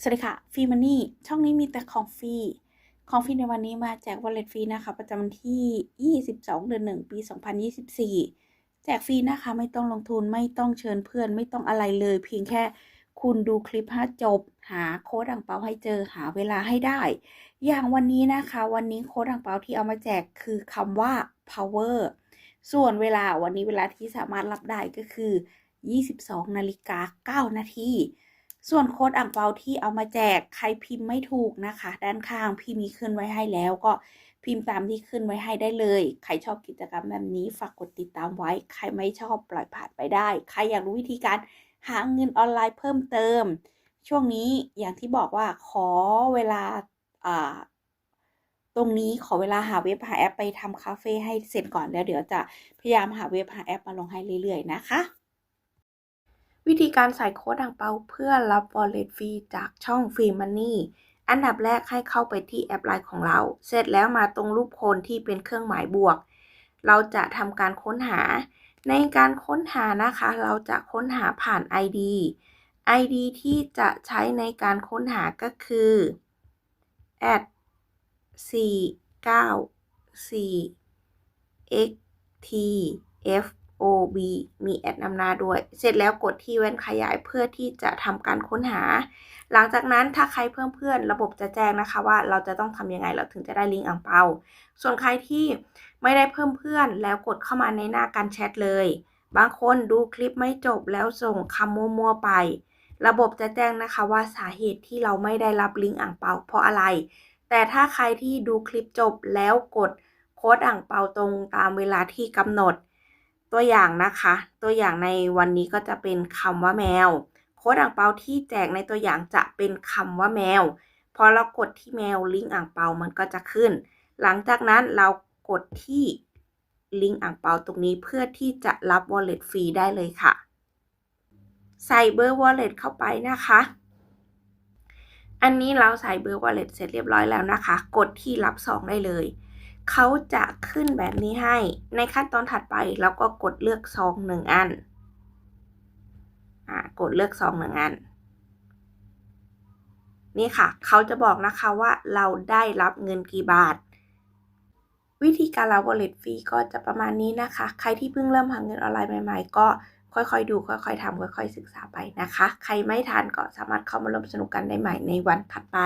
สวัสดีค่ะฟรีมันนี่ช่องนี้มีแต่ของฟรีของฟรีในวันนี้มาแจก wallet ฟรีนะคะ ประจำวันที่ 22 เดือน 1 ปี 2024 แจกฟรีนะคะ ไม่ต้องลงทุนไม่ต้องเชิญเพื่อนไม่ต้องอะไรเลย เพียงแค่คุณดูคลิปให้จบ หาโค้ดอ่างเปาให้เจอหาเวลาให้ได้ อย่างวันนี้นะคะ วันนี้โค้ดอ่างเปาที่เอามาแจกคือคำว่า power ส่วนเวลาวันนี้เวลาที่สามารถรับได้ก็คือ 22 นาฬิกา 9 นาที ส่วนโค้ดอ่างเปาที่เอามาแจกใครพิมพ์ไม่ถูกนะคะ ด้านข้างพี่มีขึ้นไว้ให้แล้วก็พิมพ์ตามที่ขึ้นไว้ให้ได้เลย ใครชอบกิจกรรมแบบนี้ฝากกดติดตามไว้ ใครไม่ชอบปล่อยผ่านไปได้ ใครอยากรู้วิธีการหาเงินออนไลน์เพิ่มเติม ช่วงนี้อย่างที่บอกว่าขอเวลาตรงนี้ขอเวลาหาเว็บหาแอปไปทำคาเฟ่ให้เสร็จก่อนแล้วเดี๋ยวจะพยายามหาเว็บหาแอปมาลงให้เรื่อยๆนะคะ วิธีการใส่โค้ดอ่างเปาเพื่อรับ wallet ฟรีจากช่อง Free Money อันดับแรกให้เข้าไปที่แอปไลน์ของเรา เสร็จแล้วมาตรงรูปโคนที่เป็นเครื่องหมายบวก เราจะทำการค้นหา ในการค้นหานะคะ เราจะค้นหาผ่าน ID ID ที่จะใช้ในการค้นหาก็คือ at 4 9 4 x t f o b มีแอดนำหน้าด้วย เสร็จแล้วกดที่แว่นขยายเพื่อที่จะทำการค้นหา หลังจากนั้นถ้าใครเพิ่มเพื่อนระบบจะแจ้งนะคะว่าเราจะต้องทำยังไงเราถึงจะได้ลิงก์อ่างเปา ส่วนใครที่ไม่ได้เพิ่มเพื่อนแล้วกดเข้ามาในหน้าการแชทเลย บางคนดูคลิปไม่จบแล้วส่งคำมั่วๆไป ระบบจะแจ้งนะคะว่าสาเหตุที่เราไม่ได้รับลิงก์อ่างเปา เพราะอะไร แต่ถ้าใครที่ดูคลิปจบแล้วกดโค้ดอ่างเปาตรงตามเวลาที่กำหนด ตัวอย่างนะคะ ตัวอย่างในวันนี้ก็จะเป็นคำว่าแมว โค้ดอ่างเปาที่แจกในตัวอย่างจะเป็นคำว่าแมว พอเรากดที่แมวลิงก์อ่างเปามันก็จะขึ้น หลังจากนั้นเรากดที่ลิงก์อ่างเปาตรงนี้เพื่อที่จะรับ wallet ฟรีได้เลยค่ะ ใส่เบอร์ wallet เข้าไปนะคะ อันนี้เราใส่เบอร์ wallet เสร็จเรียบร้อยแล้วนะคะ กดที่รับซองได้เลย เขาจะขึ้นแบบนี้ให้ ในขั้นตอนถัดไปเราก็กดเลือกซองหนึ่งอัน อ่ากดเลือกซองหนึ่งอัน นี่ค่ะ เขาจะบอกนะคะว่าเราได้รับเงินกี่บาท วิธีการรับ wallet ฟรีก็จะประมาณนี้นะคะ ใครที่เพิ่งเริ่มหาเงินออนไลน์ใหม่ ๆ ก็ค่อยๆ ดู ค่อยๆทำค่อยๆ ศึกษาไปนะคะ ใครไม่ทันก็สามารถเข้ามาร่วมสนุกกันได้ใหม่ในวันถัดไป